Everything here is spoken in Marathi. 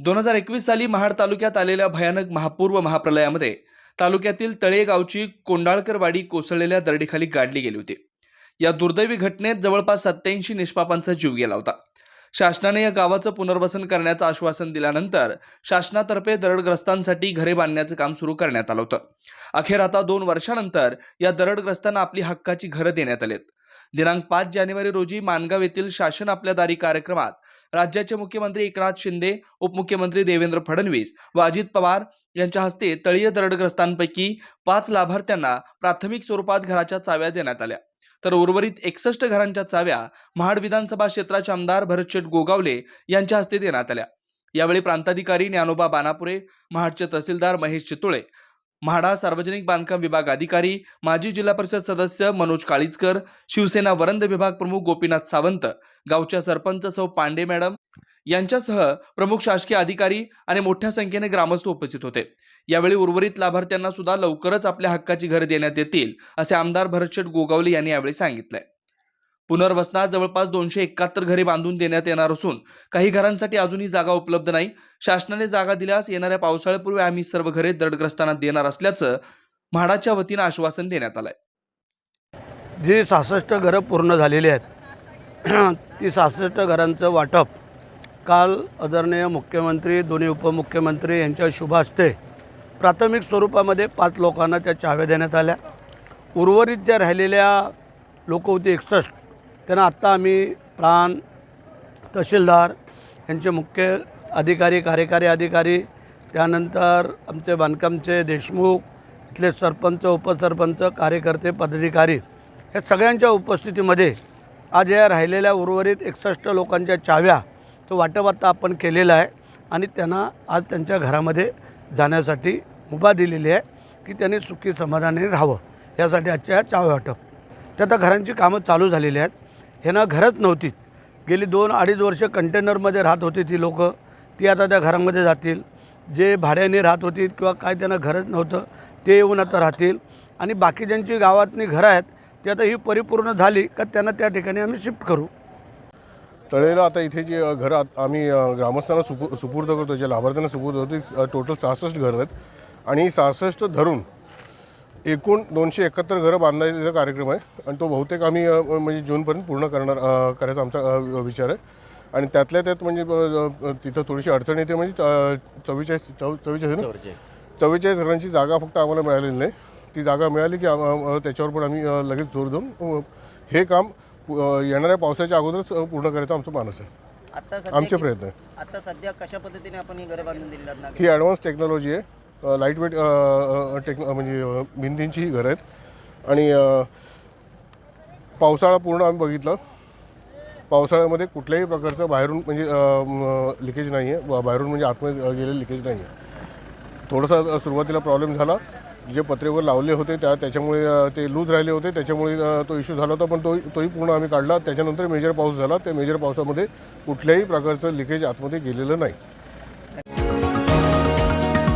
दोन हजार एकवीस साली महाड तालुक्यात आलेल्या भयानक महापूर्व महाप्रलयामध्ये तालुक्यातील तळे गावची कोंडाळकरवाडी कोसळलेल्या दरडीखाली गाडली गेली होती. या दुर्दैवी घटनेत जवळपास सत्याऐंशी निष्पापांचा जीव गेला होता. शासनाने या गावाचं पुनर्वसन करण्याचं आश्वासन दिल्यानंतर शासनातर्फे दरडग्रस्तांसाठी घरे बांधण्याचं काम सुरू करण्यात आलं होतं. अखेर आता दोन वर्षानंतर या दरडग्रस्तांना आपली हक्काची घरं देण्यात आलेत. दिनांक पाच जानेवारी रोजी मानगाव येथील शासन आपल्या दारी कार्यक्रमात राज्याचे मुख्यमंत्री एकनाथ शिंदे उपमुख्यमंत्री देवेंद्र फडणवीस व अजित पवार यांच्या हस्ते तळीय दरडग्रस्तांपैकी पाच लाभार्थ्यांना प्राथमिक स्वरूपात घराच्या चाव्या देण्यात आल्या. तर उर्वरित एकसष्ट घरांच्या चाव्या महाड विधानसभा क्षेत्राचे आमदार भरतशेठ गोगावले यांच्या हस्ते देण्यात आल्या. यावेळी प्रांताधिकारी ज्ञानोबा बानापुरे महाडचे तहसीलदार महेश चितुळे म्हाडा सार्वजनिक बांधकाम विभाग अधिकारी माजी जिल्हा परिषद सदस्य मनोज काळीजकर शिवसेना वरंद विभाग प्रमुख गोपीनाथ सावंत गावच्या सरपंच सौ पांडे मॅडम यांच्यासह प्रमुख शासकीय अधिकारी आणि मोठ्या संख्येने ग्रामस्थ उपस्थित होते. यावेळी उर्वरित लाभार्थ्यांना सुद्धा लवकरच आपल्या हक्काची घर देण्यात येतील असे आमदार भरतशेठ गोगावले यांनी यावेळी सांगितलंय. पुनर्वसनात जवळपास दोनशे एकाहत्तर घरे बांधून देण्यात येणार असून काही घरांसाठी अजूनही जागा उपलब्ध नाही. शासनाने जागा दिल्यास येणाऱ्या पावसाळ्यापूर्वी आम्ही सर्व घरे दडग्रस्तांना देणार असल्याचं म्हाडाच्या वतीनं आश्वासन देण्यात आलंय. जी सहासष्ट घरं पूर्ण झालेली आहेत ती सहासष्ट घरांचं वाटप काल आदरणीय मुख्यमंत्री दोन्ही उपमुख्यमंत्री यांच्या शुभ हस्ते प्राथमिक स्वरूपामध्ये पाच लोकांना त्या चाव्या देण्यात आल्या. उर्वरित ज्या राहिलेल्या लोक होती एकसष्ट त्यांना आत्ता आम्ही प्राण तहसीलदार यांचे मुख्य अधिकारी कार्यकारी अधिकारी त्यानंतर आमचे बांधकामचे देशमुख इथले सरपंच उपसरपंच कार्यकर्ते पदाधिकारी या सगळ्यांच्या उपस्थितीमध्ये आज या राहिलेल्या उर्वरित एकसष्ट लोकांच्या चाव्या तो वाटप आता आपण केलेला आहे आणि त्यांना आज त्यांच्या घरामध्ये जाण्यासाठी मुभा दिलेली आहे की त्यांनी सुखी समाधानी राहावं यासाठी आजच्या या चाव्या वाटप. त्या आता घरांची कामं चालू झालेली आहेत. ह्यांना घरच नव्हती. गेली दोन अडीच वर्ष कंटेनरमध्ये राहत होती ती लोक. ती आता त्या घरामध्ये जातील. जे भाड्याने राहत होती किंवा काय त्यांना घरच नव्हतं ते येऊन आता राहतील. आणि बाकी ज्यांची गावातली घरं आहेत ते आता ही परिपूर्ण झाली का त्यांना त्या ठिकाणी आम्ही शिफ्ट करू. तळेला आता इथे जे अ, घरं आम्ही ग्रामस्थांना सुपू सुपूर्द करतो जे लाभार्थ्यांना सुपूर्द होते टोटल सहासष्ट घरं आहेत. आणि सहासष्ट धरून एकूण दोनशे एकाहत्तर घरं बांधायचा कार्यक्रम आहे. आणि तो बहुतेक आम्ही म्हणजे जूनपर्यंत पूर्ण करणार करायचा आमचा विचार आहे. आणि त्यातल्या त्यात म्हणजे तिथं थोडीशी अडचण येते म्हणजे चव्वेचाळीस चौ चव्वेचाळीस ना? चव्वेचाळीस. घरांची जागा फक्त आम्हाला मिळालेली नाही. ती जागा मिळाली की त्याच्यावर पण आम्ही लगेच जोर देऊन हे काम येणाऱ्या पावसाच्या अगोदरच पूर्ण करायचं आमचं मानस आहे. आमचे प्रयत्न आहे. आता सध्या कशा पद्धतीने आपण ही घरं बांधून दिली ही ॲडव्हान्स टेक्नॉलॉजी आहे. लाइट वेट टेक्न म्हणजे भिंतींचीही भिंतींची ही घरं आहेत. आणि पावसाळा पूर्ण आम्ही बघितलं. पावसाळ्यामध्ये कुठल्याही प्रकारचं बाहेरून म्हणजे लिकेज नाही आहे बाहेरून म्हणजे आतमध्ये गेले गेलेलं लिकेज नाही आहे थोडासा सुरुवातीला प्रॉब्लेम झाला. जे पत्रेवर लावले होते त्या त्याच्यामुळे ते लूज राहिले होते. त्याच्यामुळे तो इश्यू झाला होता पण तो तोही पूर्ण आम्ही काढला. त्याच्यानंतर मेजर पाऊस झाला. त्या मेजर पावसामध्ये कुठल्याही प्रकारचं लिकेज आतमध्ये गेलेलं नाही.